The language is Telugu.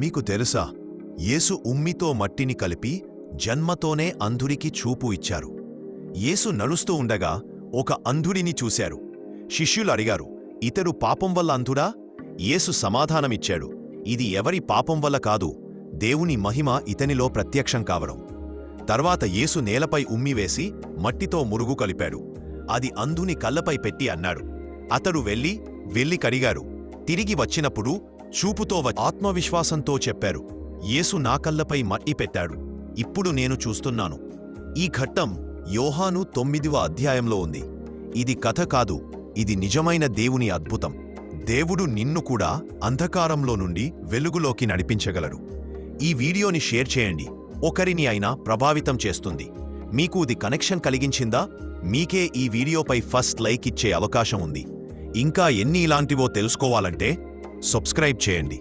మీకు తెలుసా యేసు ఉమ్మితో మట్టిని కలిపి జన్మతోనే అంధుడికి చూపు ఇచ్చారు. యేసు నడుస్తూ ఉండగా ఒక అంధుడిని చూశారు. శిష్యులు అడిగారు ఇతడు పాపం వల్ల అంధుడా? యేసు సమాధానమిచ్చాడు ఇది ఎవరి పాపం వల్ల కాదు దేవుని మహిమ ఇతనిలో ప్రత్యక్షం కావడం. తర్వాత యేసు నేలపై ఉమ్మివేసి మట్టితో మురుగు కలిపాడు. అది అంధుని కళ్ళపై పెట్టి అన్నాడు. అతడు వెళ్ళి వెళ్ళి కడిగారు. తిరిగి వచ్చినప్పుడు చూపుతో ఆత్మవిశ్వాసంతో చెప్పారు. యేసు నా కళ్ళపై మట్టి పెట్టాడు. ఇప్పుడు నేను చూస్తున్నాను. ఈ ఘట్టం యోహాను తొమ్మిదివ అధ్యాయంలో ఉంది. ఇది కథ కాదు ఇది నిజమైన దేవుని అద్భుతం. దేవుడు నిన్ను కూడా అంధకారంలో నుండి వెలుగులోకి నడిపించగలడు. ఈ వీడియోని షేర్ చేయండి. ఒకరిని అయినా ప్రభావితం చేస్తుంది. మీకు ఇది కనెక్షన్ కలిగించిందా? మీకే ఈ వీడియోపై ఫస్ట్ లైక్ ఇచ్చే అవకాశం ఉంది. ఇంకా ఎన్ని ఇలాంటివో తెలుసుకోవాలంటే సబ్స్క్రైబ్ చేయండి.